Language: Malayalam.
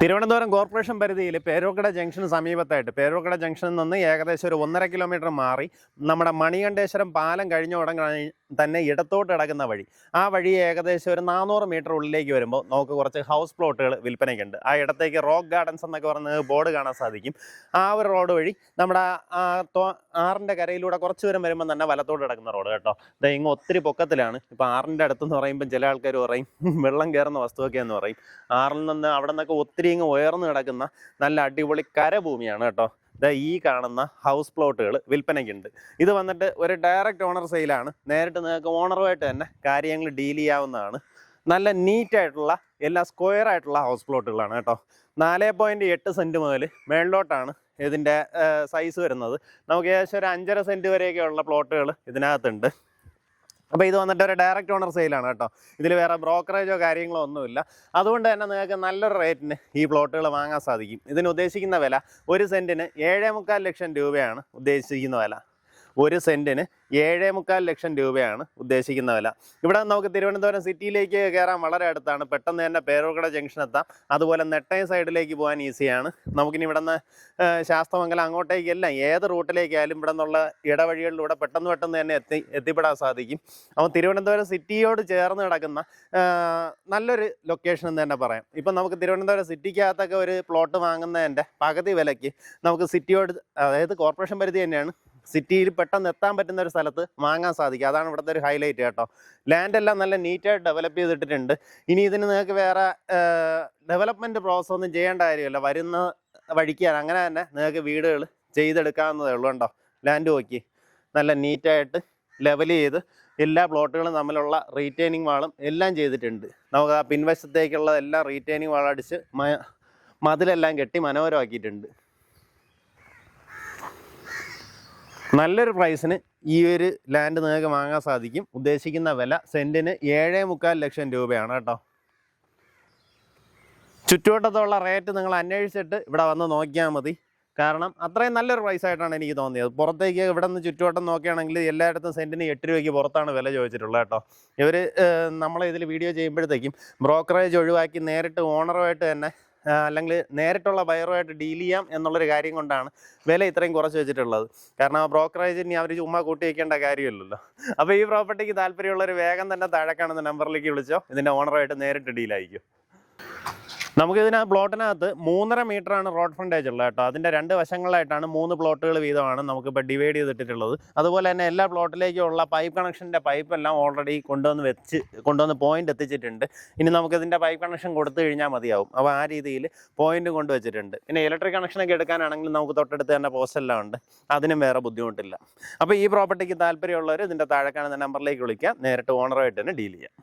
തിരുവനന്തപുരം കോർപ്പറേഷൻ പരിധിയിൽ പേരോക്കട ജംഗ്ഷന് സമീപത്തായിട്ട് പേരോക്കട ജംഗ്ഷനിൽ നിന്ന് ഏകദേശം ഒരു ഒന്നര കിലോമീറ്റർ മാറി നമ്മുടെ മണികണ്ഠേശ്വരം പാലം കഴിഞ്ഞ ഉടൻ തന്നെ ഇടത്തോട്ട് കിടക്കുന്ന വഴി. ആ വഴി ഏകദേശം ഒരു നാനൂറ് മീറ്റർ ഉള്ളിലേക്ക് വരുമ്പോൾ നമുക്ക് കുറച്ച് ഹൗസ് പ്ലോട്ടുകൾ വിൽപ്പനയ്ക്കുണ്ട്. ആ ഇടത്തേക്ക് റോക്ക് ഗാർഡൻസ് എന്നൊക്കെ പറഞ്ഞ് ബോർഡ് കാണാൻ സാധിക്കും. ആ ഒരു റോഡ് വഴി നമ്മുടെ ആറിന്റെ കരയിലൂടെ കുറച്ച് ദൂരം വരുമ്പോൾ തന്നെ വലത്തോട്ട് കിടക്കുന്ന റോഡ് കേട്ടോ. ഇങ്ങ് ഒത്തിരി പൊക്കത്തിലാണ്. ഇപ്പോൾ ആറിന്റെ അടുത്തെന്ന് പറയുമ്പോൾ ചില ആൾക്കാർ പറയും വെള്ളം കയറുന്ന വസ്തുവൊക്കെ എന്ന് പറയും. ആറിൽ നിന്ന് അവിടെ നിന്നൊക്കെ ഒത്തിരി ഇങ്ങ് ഉയർന്നു കിടക്കുന്ന നല്ല അടിപൊളി കരഭൂമിയാണ് കേട്ടോ. ദാ ഈ കാണുന്ന ഹൗസ് പ്ലോട്ടുകൾ വിൽപ്പനയ്ക്കുണ്ട്. ഇത് വന്നിട്ട് ഒരു ഡയറക്റ്റ് ഓണർ സെയിലാണ് നേരിട്ട് നിങ്ങൾക്ക് ഓണറുമായിട്ട് തന്നെ കാര്യങ്ങൾ ഡീൽ ചെയ്യാവുന്നതാണ്. നല്ല നീറ്റായിട്ടുള്ള എല്ലാ സ്ക്വയർ ആയിട്ടുള്ള ഹൗസ് പ്ലോട്ടുകളാണ് കേട്ടോ. നാല് പോയിന്റ് എട്ട് സെന്റ് മുതൽ മേളിലോട്ടാണ് ഇതിന്റെ സൈസ് വരുന്നത്. നമുക്ക് ഏകദേശം ഒരു അഞ്ചര സെന്റ് വരെയൊക്കെയുള്ള പ്ലോട്ടുകൾ ഇതിനകത്തുണ്ട്. അപ്പോൾ ഇത് വന്നിട്ട് ഒരു ഡയറക്റ്റ് ഓണർ സെയിലാണ് കേട്ടോ. ഇതിൽ വേറെ ബ്രോക്കറേജോ കാര്യങ്ങളോ ഒന്നുമില്ല. അതുകൊണ്ട് തന്നെ നിങ്ങൾക്ക് നല്ലൊരു റേറ്റിന് ഈ പ്ലോട്ടുകൾ വാങ്ങാൻ സാധിക്കും. ഇതിന് ഉദ്ദേശിക്കുന്ന വില ഒരു സെന്റിന് ഏഴേ മുക്കാൽ ലക്ഷം രൂപയാണ് ഉദ്ദേശിക്കുന്ന വില. ഒരു സെന്റിന് ഏഴേ മുക്കാൽ ലക്ഷം രൂപയാണ് ഉദ്ദേശിക്കുന്ന വില. ഇവിടെ നമുക്ക് തിരുവനന്തപുരം സിറ്റിയിലേക്ക് കയറാൻ വളരെ അടുത്താണ്. പെട്ടെന്ന് തന്നെ പേരൂർക്കട ജംഗ്ഷൻ എത്താം. അതുപോലെ നെട്ടയം സൈഡിലേക്ക് പോകാൻ ഈസിയാണ് നമുക്കിനി ഇവിടെ നിന്ന് ശാസ്തമംഗലം അങ്ങോട്ടേക്കല്ല ഏത് റൂട്ടിലേക്കായാലും ഇവിടെ നിന്നുള്ള ഇടവഴികളിലൂടെ പെട്ടെന്ന് പെട്ടെന്ന് തന്നെ എത്തി എത്തിപ്പെടാൻ സാധിക്കും. അപ്പോൾ തിരുവനന്തപുരം സിറ്റിയോട് ചേർന്ന് കിടക്കുന്ന നല്ലൊരു ലൊക്കേഷൻ എന്ന് തന്നെ പറയാം. ഇപ്പം നമുക്ക് തിരുവനന്തപുരം സിറ്റിക്കകത്തൊക്കെ ഒരു പ്ലോട്ട് വാങ്ങുന്നതിന്റെ പകുതി വിലയ്ക്ക് നമുക്ക് സിറ്റിയോട് അതായത് കോർപ്പറേഷൻ പരിധി തന്നെയാണ് സിറ്റിയിൽ പെട്ടെന്ന് എത്താൻ പറ്റുന്ന ഒരു സ്ഥലത്ത് വാങ്ങാൻ സാധിക്കും. അതാണ് ഇവിടുത്തെ ഒരു ഹൈലൈറ്റ് കേട്ടോ. ലാൻഡ് എല്ലാം നല്ല നീറ്റായിട്ട് ഡെവലപ്പ് ചെയ്തിട്ടിട്ടുണ്ട്. ഇനി ഇതിന് നിങ്ങൾക്ക് വേറെ ഡെവലപ്മെന്റ് പ്രോസസ് ഒന്നും ചെയ്യേണ്ട കാര്യമില്ല. വരുന്ന വഴിക്ക് അങ്ങനെ തന്നെ നിങ്ങൾക്ക് വീടുകൾ ചെയ്തെടുക്കാവുന്നതേ ഉള്ളൂ കേട്ടോ. ലാൻഡ് നോക്കി. നല്ല നീറ്റായിട്ട് ലെവൽ ചെയ്ത് എല്ലാ പ്ലോട്ടുകളും തമ്മിലുള്ള റീറ്റെയിനിങ് വാളും എല്ലാം ചെയ്തിട്ടുണ്ട്. നമുക്ക് ആ പിൻവശത്തേക്കുള്ള എല്ലാം റീറ്റെയിനിങ് വാളടിച്ച് മതിലെല്ലാം കെട്ടി മനോഹരമാക്കിയിട്ടുണ്ട്. നല്ലൊരു പ്രൈസിന് ഈ ഒരു ലാൻഡ് നിങ്ങൾക്ക് വാങ്ങാൻ സാധിക്കും. ഉദ്ദേശിക്കുന്ന വില സെന്റിന് ഏഴേ മുക്കാൽ ലക്ഷം രൂപയാണ് കേട്ടോ. ചുറ്റുവട്ടത്തുള്ള റേറ്റ് നിങ്ങൾ അന്വേഷിച്ചിട്ട് ഇവിടെ വന്ന് നോക്കിയാൽ മതി. കാരണം അത്രയും നല്ലൊരു പ്രൈസ് ആയിട്ടാണ് എനിക്ക് തോന്നിയത്. പുറത്തേക്ക് ഇവിടെ നിന്ന് ചുറ്റുവട്ടം നോക്കുകയാണെങ്കിൽ എല്ലായിടത്തും സെന്റിന് എട്ട് രൂപയ്ക്ക് പുറത്താണ് വില ചോദിച്ചിട്ടുള്ളത് കേട്ടോ. ഇവർ നമ്മൾ ഇതിൽ വീഡിയോ ചെയ്യുമ്പോഴത്തേക്കും ബ്രോക്കറേജ് ഒഴിവാക്കി നേരിട്ട് ഓണറുമായിട്ട് തന്നെ അല്ലെങ്കിൽ നേരിട്ടുള്ള ബയറുമായിട്ട് ഡീൽ ചെയ്യാം എന്നുള്ളൊരു കാര്യം കൊണ്ടാണ് വില ഇത്രയും കുറച്ച് വെച്ചിട്ടുള്ളത്. കാരണം ആ ബ്രോക്കറേജ് ഇനി അവർ ചുമ്മാ കൂട്ടി വയ്ക്കേണ്ട കാര്യമില്ലല്ലോ. അപ്പോൾ ഈ പ്രോപ്പർട്ടിക്ക് താല്പര്യമുള്ളവർ വേഗം തന്നെ താഴെ കാണുന്ന നമ്പറിലേക്ക് വിളിച്ചോ. ഇതിന്റെ ഓണറുമായിട്ട് നേരിട്ട് ഡീലായിരിക്കും നമുക്ക് ഇതിന് പ്ലോട്ടിനകത്ത് മൂന്നര മീറ്റർ ആണ് റോഡ് ഫ്രണ്ടേജ് ഉള്ളത് കേട്ടോ. അതിന്റെ രണ്ട് വശങ്ങളിലായിട്ടാണ് മൂന്ന് പ്ലോട്ടുകൾ വീതമാണ് നമുക്കിപ്പോൾ ഡിവൈഡ് ചെയ്തിട്ടുള്ളത് അതുപോലെ തന്നെ എല്ലാ പ്ലോട്ടിലേക്കുമുള്ള പൈപ്പ് കണക്ഷന്റെ പൈപ്പ് എല്ലാം ഓൾറെഡി കൊണ്ടുവന്ന് വെച്ച് കൊണ്ടുവന്ന് പോയിന്റ് എത്തിച്ചിട്ടുണ്ട്. ഇനി നമുക്കിതിന്റെ പൈപ്പ് കണക്ഷൻ കൊടുത്തു കഴിഞ്ഞാൽ മതിയാവും. അപ്പോൾ ആ രീതിയിൽ പോയിന്റ് കൊണ്ടുവച്ചിട്ടുണ്ട് പിന്നെ ഇലക്ട്രിക് കണക്ഷനൊക്കെ എടുക്കാനാണെങ്കിൽ നമുക്ക് തൊട്ടടുത്ത് തന്നെ പോസ്റ്റ് എല്ലാം ഉണ്ട്. അതിനും വേറെ ബുദ്ധിമുട്ടില്ല. അപ്പോൾ ഈ പ്രോപ്പർട്ടിക്ക് താല്പര്യമുള്ളവർ ഇതിന്റെ താഴെ കാണുന്ന നമ്പറിലേക്ക് വിളിക്കുക. നേരിട്ട് ഓണറുമായിട്ട് തന്നെ ഡീൽ ചെയ്യാം.